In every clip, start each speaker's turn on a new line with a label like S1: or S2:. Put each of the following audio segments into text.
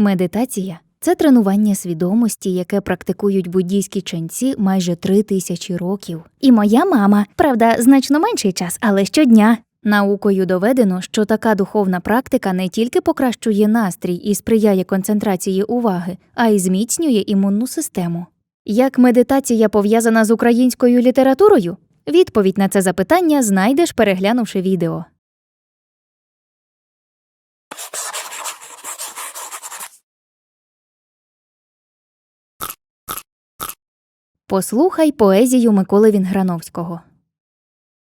S1: Медитація це тренування свідомості, яке практикують буддійські ченці майже три тисячі років. І моя мама, правда, значно менший час, але щодня. Наукою доведено, що така духовна практика не тільки покращує настрій і сприяє концентрації уваги, а й зміцнює імунну систему. Як медитація пов'язана з українською літературою? Відповідь на це запитання знайдеш, переглянувши відео. Послухай поезію Миколи Вінграновського.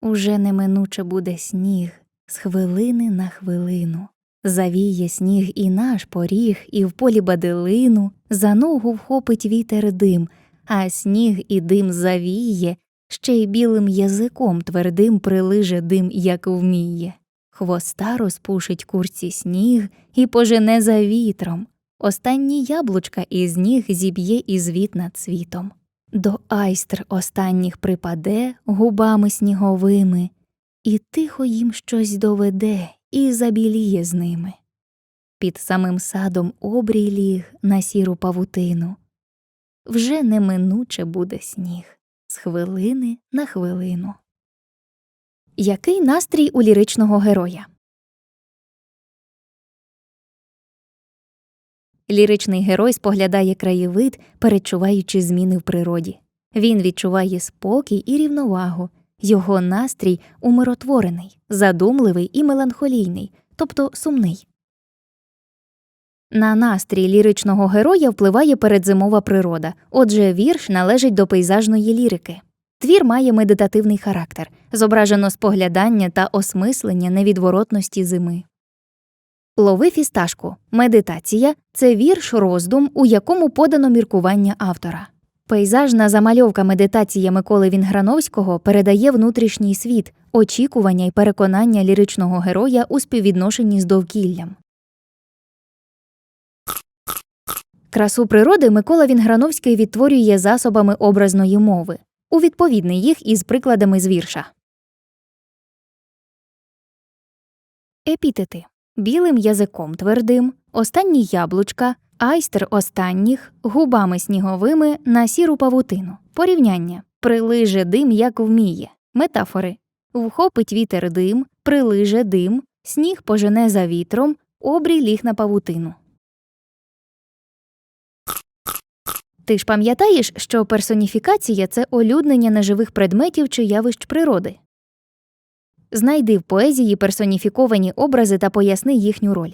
S1: Уже неминуче буде сніг з хвилини на хвилину. Завіє сніг і наш поріг, і в полі баделину, за ногу вхопить вітер дим, а сніг і дим завіє, ще й білим язиком твердим прилиже дим, як вміє. Хвоста розпушить курці сніг і пожене за вітром. Останні яблучка із ніг зіб'є і звіт над світом. До айстр останніх припаде губами сніговими, і тихо їм щось доведе і забіліє з ними. Під самим садом обрій ліг на сіру павутину. Вже неминуче буде сніг з хвилини на хвилину. Який настрій у ліричного героя? Ліричний герой споглядає краєвид, перечуваючи зміни в природі. Він відчуває спокій і рівновагу. Його настрій умиротворений, задумливий і меланхолійний, тобто сумний. На настрій ліричного героя впливає передзимова природа, отже, вірш належить до пейзажної лірики. Твір має медитативний характер, зображено споглядання та осмислення невідворотності зими. Лови фісташку. Медитація це вірш роздум, у якому подано міркування автора. Пейзажна замальовка медитація Миколи Вінграновського передає внутрішній світ, очікування й переконання ліричного героя у співвідношенні з довкіллям. Красу природи Микола Вінграновський відтворює засобами образної мови. Увідповідний їх із прикладами з вірша. Епітети білим язиком твердим, останні яблучка, айстер останніх, губами сніговими на сіру павутину. Порівняння прилиже дим, як вміє. Метафори вхопить вітер дим, прилиже дим, сніг пожене за вітром, обрій ліг на павутину. Ти ж пам'ятаєш, що персоніфікація це олюднення неживих предметів чи явищ природи. Знайди в поезії персоніфіковані образи та поясни їхню роль.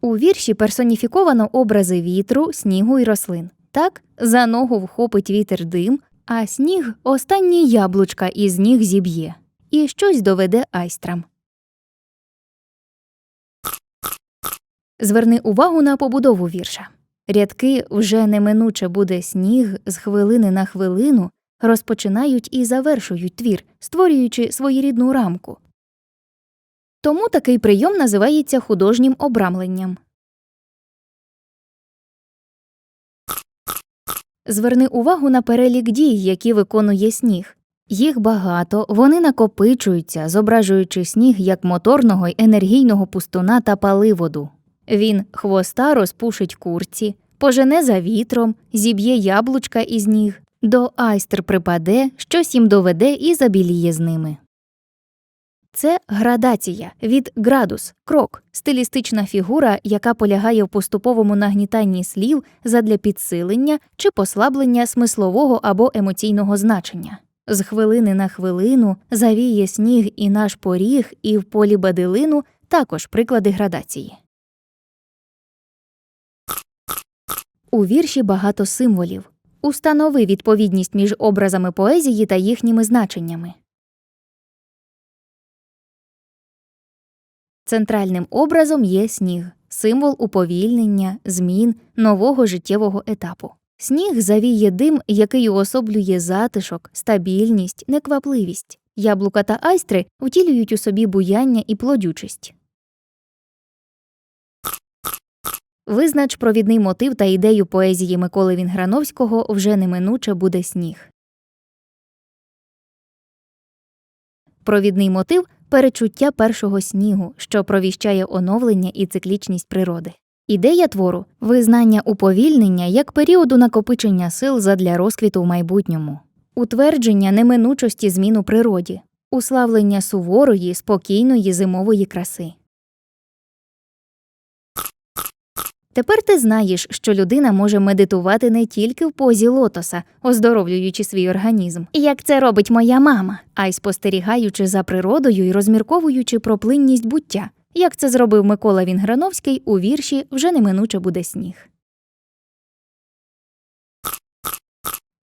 S1: У вірші персоніфіковано образи вітру, снігу і рослин. Так, за ногу вхопить вітер дим, а сніг останні яблучка із ніг зіб'є, і щось доведе айстрам. Зверни увагу на побудову вірша. Рядки вже неминуче буде сніг з хвилини на хвилину розпочинають і завершують твір, створюючи своєрідну рамку. Тому такий прийом називається художнім обрамленням. Зверни увагу на перелік дій, які виконує сніг. Їх багато, вони накопичуються, зображуючи сніг як моторного й енергійного пустуна та паливоду. Він хвоста розпушить курці, пожене за вітром, зіб'є яблучка із ніг, до айстр припаде, щось їм доведе і забіліє з ними. Це градація від градус, крок, стилістична фігура, яка полягає в поступовому нагнітанні слів задля підсилення чи послаблення смислового або емоційного значення. З хвилини на хвилину завіє сніг і наш поріг, і в полі бадилину також приклади градації. У вірші багато символів. Установи відповідність між образами поезії та їхніми значеннями. Центральним образом є сніг, символ уповільнення, змін, нового життєвого етапу. Сніг завіє дим, який уособлює затишок, стабільність, неквапливість. Яблука та айстри втілюють у собі буяння і плодючість. Визнач провідний мотив та ідею поезії Миколи Вінграновського вже неминуче буде сніг. Провідний мотив перечуття першого снігу, що провіщає оновлення і циклічність природи. Ідея твору визнання уповільнення як періоду накопичення сил задля розквіту в майбутньому, утвердження неминучості змін у природі, уславлення суворої, спокійної зимової краси. Тепер ти знаєш, що людина може медитувати не тільки в позі лотоса, оздоровлюючи свій організм, як це робить моя мама, а й спостерігаючи за природою і розмірковуючи про плинність буття, як це зробив Микола Вінграновський у вірші Вже неминуче буде сніг.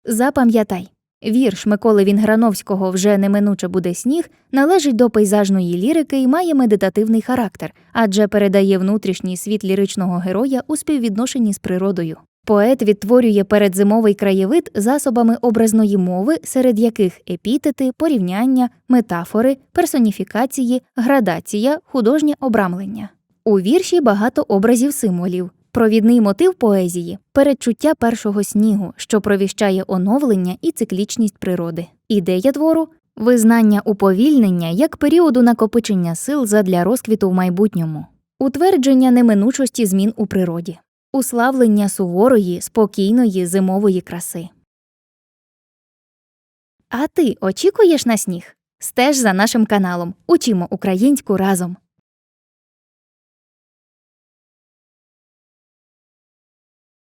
S1: Запам'ятай. Вірш Миколи Вінграновського Вже неминуче буде сніг належить до пейзажної лірики і має медитативний характер, адже передає внутрішній світ ліричного героя у співвідношенні з природою. Поет відтворює передзимовий краєвид засобами образної мови, серед яких епітети, порівняння, метафори, персоніфікації, градація, художнє обрамлення. У вірші багато образів символів. Провідний мотив поезії передчуття першого снігу, що провіщає оновлення і циклічність природи. Ідея твору визнання уповільнення як періоду накопичення сил задля розквіту в майбутньому, утвердження неминучості змін у природі, уславлення суворої, спокійної зимової краси. А ти очікуєш на сніг? Стеж за нашим каналом. Учимо українську разом.